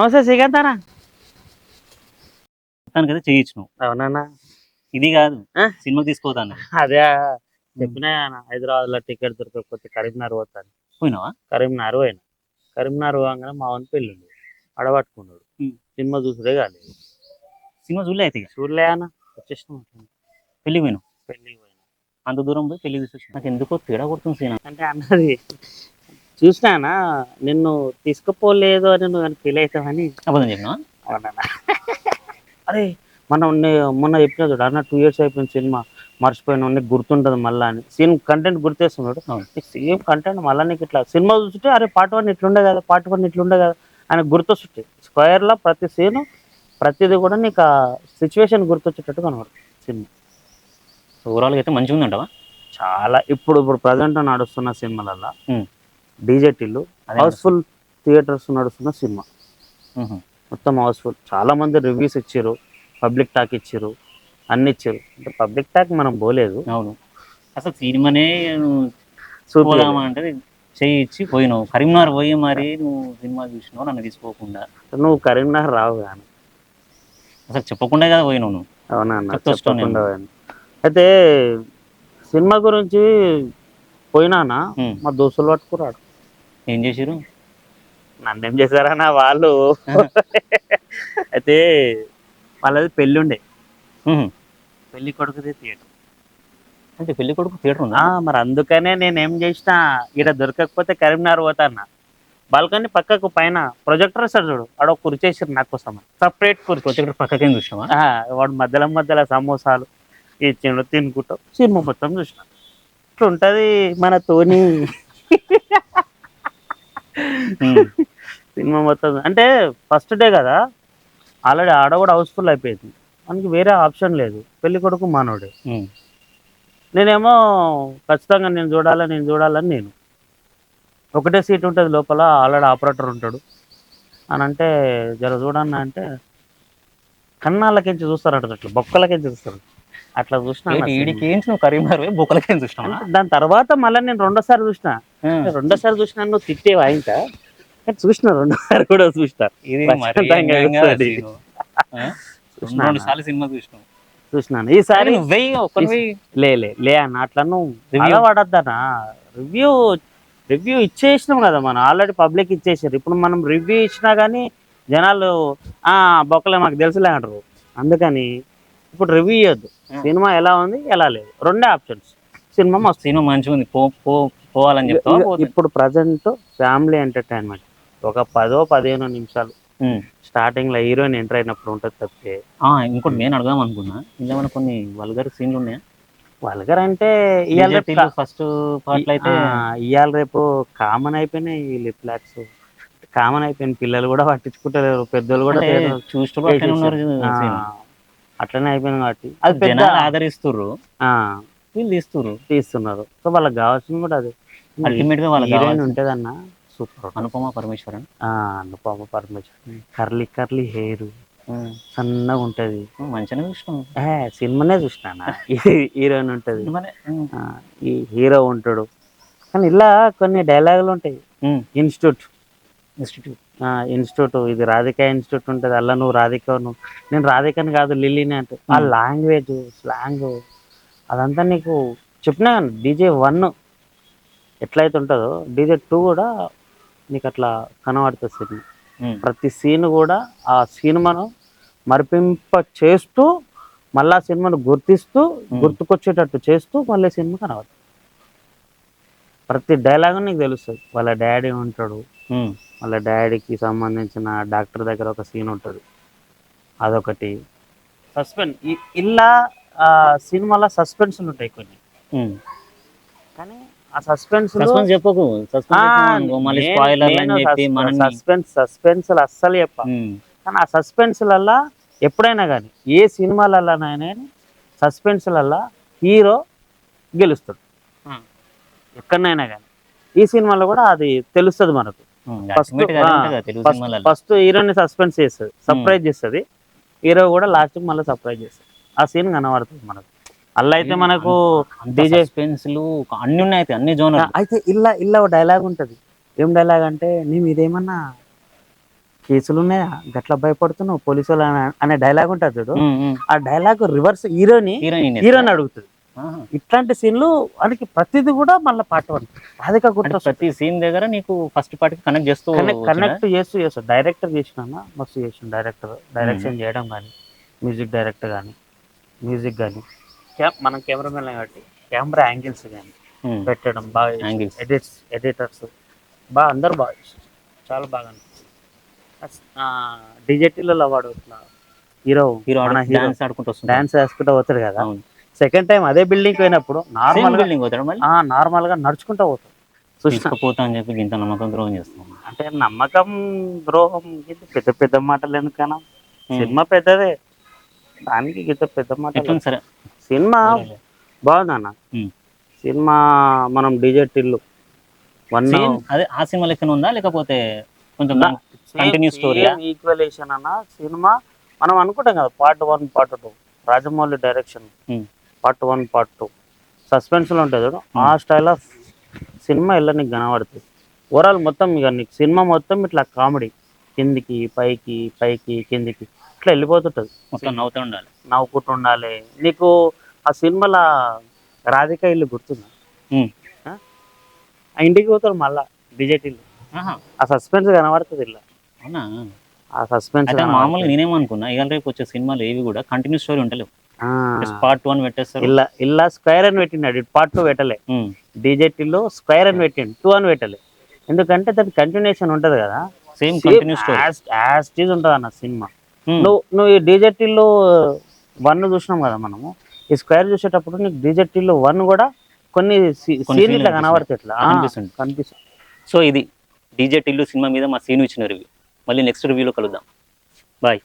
నమస్తే శ్రీకాంతారా మొత్తానికైతే చేయించు అవునా ఇది కాదు? సినిమా తీసుకోతాను అదే చెప్పినా హైదరాబాద్లో టికెట్ దొరకకపోతే కరీంనగర్ పోతాను. పోయినావా? కరీంనగర్ పోయినా. కరీంనగర్ పోగానే మా వన్ పెళ్ళి ఉంది అడబట్టుకున్నాడు. సినిమా చూసుడే కాలేదు. సినిమా చూడలే అయితే. చూడలే అన్న వచ్చేసిన పెళ్ళి పోయినావు? పెళ్ళికి పోయినా. అంత దూరం పోయి పెళ్ళి తీసుకొచ్చి నాకు ఎందుకో తేడా కొడుతుంది సీనా అంటే అన్నది చూసినానా? నిన్ను తీసుకుపోలేదు అని నువ్వు ఫీల్ అవుతావని అబద్ధం చెప్పినా అవునన్నా అరే మనం మొన్న చెప్పిన చూడు అన్న టూ ఇయర్స్ అయిపోయిన సినిమా మర్చిపోయిన నీకు గుర్తుంటది మళ్ళా అని. సీన్ కంటెంట్ గుర్తేస్తున్నాడు. సేమ్ కంటెంట్ మళ్ళా నీకు ఇట్లా సినిమా చూస్తుంటే అరే పార్ట్ వన్ ఇట్లుండే కదా పార్ట్ వన్ ఇట్లుండే కదా అని గుర్తొస్తుంటాయి. స్క్వేర్లో ప్రతి సీన్ ప్రతిదీ కూడా నీకు ఆ సిచ్యువేషన్ గుర్తొచ్చేటట్టు కనబడుతుంది సినిమా ఓవరాల్ అయితే మంచిగా ఉందంటవా చాలా. ఇప్పుడు ఇప్పుడు ప్రజెంట్ నడుస్తున్న సినిమాలల్లో ఉమ్. డీజే టిల్లు అదే హౌస్ఫుల్ థియేటర్స్ నడుస్తున్న సినిమా. మొత్తం హౌస్ఫుల్. చాలా మంది రివ్యూస్ ఇచ్చారు పబ్లిక్ టాక్ ఇచ్చారు అన్ని ఇచ్చారు. అంటే పబ్లిక్ టాక్ మనం పోలేదు. అవును. అసలు సినిమానే అంటే ఇచ్చి పోయినావు. కరీంనగర్ పోయి మరి నువ్వు సినిమా చూసినావు? నన్ను తీసుకోకుండా. నువ్వు కరీంనగర్ రావు కానీ అసలు చెప్పకుండా కదా పోయినావు నువ్వు. అవునా. అయితే సినిమా గురించి పోయినానా. మా దోస్తులు పట్టుకురాడు. ఏం చేసిరు నన్ను ఏం చేశారన్నా వాళ్ళు? అయితే వాళ్ళది పెళ్ళి ఉండే. పెళ్ళి కొడుకుది థియేటర్. అంటే పెళ్ళి కొడుకు థియేటర్ ఉందా? మరి అందుకనే నేను ఏం చేసిన ఇక్కడ దొరకకపోతే కరీంనగర్ పోతానా బాల్కనీ పక్కకు పైన ప్రొజెక్టర్ సార్ చూడు ఆడ కుర్చేసారు నా కోసం. సపరేట్ కుర్చీ. ప్రొజెక్టర్ పక్కకేం చూసినావా? ఆ, వాడు మధ్యలో మధ్యలో సమోసాలు ఇచ్చిండు తినుకుంటాం సినిమా మొత్తం చూసిన. ఇట్లా ఉంటది మన తోని. సినిమా మొత్తం. అంటే ఫస్ట్ డే కదా ఆల్రెడీ ఆడ కూడా హౌస్ఫుల్ అయిపోయింది. మనకి వేరే ఆప్షన్ లేదు. పెళ్ళి కొడుకు మానవుడే. మ్మ్. నేనేమో ఖచ్చితంగా నేను చూడాలా నేను చూడాలని నేను. ఒకటే సీట్ ఉంటుంది లోపల ఆల్రెడీ ఆపరేటర్ ఉంటాడు. అని అంటే జర చూడన్న అంటే కన్నాలకించి చూస్తారట అట్లా బొక్కలకించి చూస్తారు. అట్లా చూసిన ఈడికి ఏంటి? నువ్వు కరీంనగర్ పోయి బొక్కలకేం చూసినావా? దాని తర్వాత మళ్ళీ నేను రెండోసారి చూసిన. రెండోసారి చూసిన నువ్వు తిట్టేవా ఇంకా? చూసిన రెండోసారి కూడా చూసిన. ఇది? రెండు చూసినా సార్లు సినిమా చూసినావు. చూసినాను ఈసారి లే లే లే అన్న అట్లా నువ్వు. పడద్దనా రివ్యూ రివ్యూ ఇచ్చేసినాం కదా మనం. ఆల్రెడీ పబ్లిక్ ఇచ్చేసారు. ఇప్పుడు మనం రివ్యూ ఇచ్చినా కానీ జనాలు ఆ బొక్కలే మాకు తెలుసులే అంటారు. అందుకని ఇప్పుడు రివ్యూ ఇవ్వద్దు. సినిమా ఎలా ఉంది ఎలా లేదు. రెండే ఆప్షన్స్ సినిమా మస్తు సినిమా మంచిగా ఉంది. పో పో పోవాలని చెప్తావా? ఇ- పోతే- ఇప్పుడు ప్రజెంట్ ఫ్యామిలీ ఎంటర్టైన్మెంట్ ఒక పదో పదిహేను నిమిషాలు. స్టార్టింగ్లో హీరోయిన్ ఎంటర్ అయినప్పుడు ఉంటుంది తప్పితే. ఇంకోటి నేను అడగాం అనుకున్నా. ఇందులో కొన్ని వల్గర్ సీన్లు ఉన్నాయా? వల్గర్ అంటే ఇవాళ రేపు ఫస్ట్ పార్ట్లు అయితే ఇవాళ రేపు కామన్ అయిపోయినాయి ఈ లిప్ లాక్స్ కామన్ అయిపోయిన పిల్లలు కూడా పట్టించుకుంటలేరు. పెద్దలు కూడా చూస్తూ అట్లనే అయిపోయింది కాబట్టి. అది పెద్ద జనాలు ఆదరిస్తుర్రు. ఆ, వీళ్ళు తీస్తుర్రు. తీస్తున్నారు. సో వాళ్ళకి కావాల్సింది కూడా అది. అల్టిమేట్గా వాళ్ళకి heroine ఉంటదన్న super. Anupama Parameswaran. Anupama Parameswar curly curly hair. సన్నగా ఉంటది. మంచిగానే చూసినాం. ఏ సినిమానే చూసినా హీరోయిన్ ఉంటది. ఆ, ఈ హీరో ఉంటాడు. కానీ ఇలా కొన్ని డైలాగులు ఉంటాయి. ఇన్స్టిట్యూట్. ఇన్స్టిట్యూట్. ఇన్స్టిట్యూట్ ఇది రాధిక ఇన్స్టిట్యూట్ ఉంటుంది అలా నువ్వు రాధిక నువ్వు నేను రాధికని కాదు లిల్లీని అంటే. ఆ. లాంగ్వేజ్ స్లాంగ్ అదంతా నీకు చెప్పినా డీజే వన్ ఎట్లయితే ఉంటుందో డీజే టూ కూడా నీకు అట్లా కనబడుతుంది సినిమా. ప్రతి సీన్ కూడా ఆ సినిమాను మరిపింప చేస్తూ మళ్ళీ ఆ సినిమాను గుర్తిస్తూ గుర్తుకొచ్చేటట్టు చేస్తూ మళ్ళీ సినిమా కనబడుతుంది. ప్రతి డైలాగ్ నీకు తెలుస్తుంది. వాళ్ళ డాడీ ఉంటాడు ఉమ్. వాళ్ళ డాడీకి సంబంధించిన డాక్టర్ దగ్గర ఒక సీన్ ఉంటుంది అదొకటి సస్పెన్స్ ఇలా ఆ సినిమాలో సస్పెన్స్లు ఉంటాయి కొన్ని. కానీ ఆ సస్పెన్స్ సస్పెన్స్ చెప్పకు సస్పెన్స్ చెప్పకు. మళ్ళీ స్పాయిలర్ అని చెప్పి మనల్ని సస్పెన్స్ సస్పెన్స్ అస్సలు చెప్ప. కానీ ఆ సస్పెన్స్లల్లా ఎప్పుడైనా కానీ ఏ సినిమాలలోనైనా సస్పెన్స్లల్లా హీరో గెలుస్తాడు. ఎక్కడనైనా కానీ ఈ సినిమాలో కూడా అది తెలుస్తుంది మనకు ఫస్ట్ హీరోని సస్పెన్స్ చేస్తుంది సర్ప్రైజ్ చేస్తుంది. హీరో కూడా లాస్ట్ మళ్ళీ సర్ప్రైజ్ చేస్తుంది. ఆ సీన్ కనబడుతుంది మనకు. అల్ల అయితే మనకు డీజే సస్పెన్స్లు అన్ని ఉన్నాయి అయితే అన్ని జోనర్ అయితే ఇల్ల ఇల్ల ఒక డైలాగ్ ఉంటుంది. ఏం డైలాగ్ అంటే నేను ఇదేమన్నా కేసులు ఉన్నాయా గట్ల భయపడుతున్నావు? పోలీసులు అనే- అనే డైలాగ్ ఉంటుంది చూడు. ఆ డైలాగ్ రివర్స్ హీరోని హీరోని అడుగుతుంది. ఇట్లాంటి సీన్లు వానికి ప్రతిదీ కూడా మళ్ళీ పాట వన్ అంటే గుర్తొస్తుంది ప్రతి సీన్ దగ్గర నీకు ఫస్ట్ పార్ట్ కనెక్ట్ చేస్తూ? కనెక్ట్ చేస్తూ చేస్తాడు డైరెక్టర్ చేసిన మస్తు చేసిన డైరెక్టర్ డైరెక్షన్ చేయడం కానీ మ్యూజిక్ డైరెక్టర్ కానీ మ్యూజిక్ కానీ మనం కెమెరామెన్ కాబట్టి కెమెరా యాంగిల్స్ కానీ. పెట్టడం బాగా. ఎడిట్స్ ఎడిటర్స్ బాగా అందరు బాగా. చాలా బాగా అనిపించింది డిజెటీలలో వాడు ఇట్లా హీరో హీరో డాన్స్ ఆడుకుంటూ డాన్స్ వేసుకుంటూ పోతాడు కదా. సెకండ్ టైం అదే బిల్డింగ్ పోయినప్పుడు నార్మల్ బిల్డింగ్ పోతాడు మళ్ళీ? నార్మల్గా నడుచుకుంటూ పోతాడు చూసిన తీసుకుపోతా అని చెప్పి ఇంత నమ్మకం ద్రోహం చేస్తాం అంటే నమ్మకం ద్రోహం పెద్ద పెద్ద మాటలు ఎందుకన్నా? Hmm. సినిమా పెద్దదే. దానికి ఇంత పెద్ద మాటలు ఎట్లుంది సరే? సినిమా బాగుందన్న Hmm. సినిమా మనం డీజే టిల్లు. వన్ అదే ఆ సినిమా లెక్కన ఉందా? లేకపోతే కొంచెం కంటిన్యూ స్టోరీ ఈక్వలేషన్ అన్న సినిమా మనం అనుకుంటాం కదా part one part two Rajamouli direction. Part one part two సస్పెన్స్లో ఉంటుంది చూడు. ఆ స్టైల్ ఆఫ్ సినిమా ఇలా నీకు కనబడుతుంది. ఓవరాల్ మొత్తం ఇక నీకు సినిమా మొత్తం ఇట్లా కామెడీ కిందికి పైకి పైకి కిందికి. ఇట్లా వెళ్ళిపోతుంటది. మొత్తం నవ్వుతూ ఉండాలి. నవ్వుకుంటూ ఉండాలి. నీకు ఆ సినిమాలో రాధిక ఇల్లు గుర్తుందా? ఉమ్. ఆ? ఆ ఇంటికి పోతాడు మళ్ళా ఆహా, ఆ సస్పెన్స్ కనబడుతుంది ఇలా అవునా? ఆ సస్పెన్స్ మామూలుగా నేనేమనుకున్నా ఇవాళ రేపు వచ్చే సినిమాలు ఏవి కూడా కంటిన్యూ స్టోరీ ఉంటలేవు. పార్ట్ వన్ పెట్టేస్తారు ఇలా ఇలా స్క్వేర్ అని పెట్టినాడు. పార్ట్ టూ పెట్టలే. ఉమ్, డిజెట్ ఇల్లు స్క్వేర్ అని పెట్టిండు. టూ అని పెట్టలే. ఎందుకంటే దాని కంటిన్యూషన్ ఉంటది కదా. Same continue story as it is ఉంటుంది అన్న సినిమా. నువ్వు నువ్వు ఈ డిజెట్ ఇల్లు వన్ చూసినాం కదా మనము. ఈ స్క్వేర్ చూసేటప్పుడు నీకు ఇల్లు వన్ కూడా కొన్ని సీన్ ఇట్లా లు కనబడతాయి కనిపిస్తుంది. సో ఇది డీజే టిల్లు సినిమా మీద మా సీన్ ఇచ్చిన రివ్యూ మళ్ళీ నెక్స్ట్ రివ్యూలో కలుద్దాం. బాయ్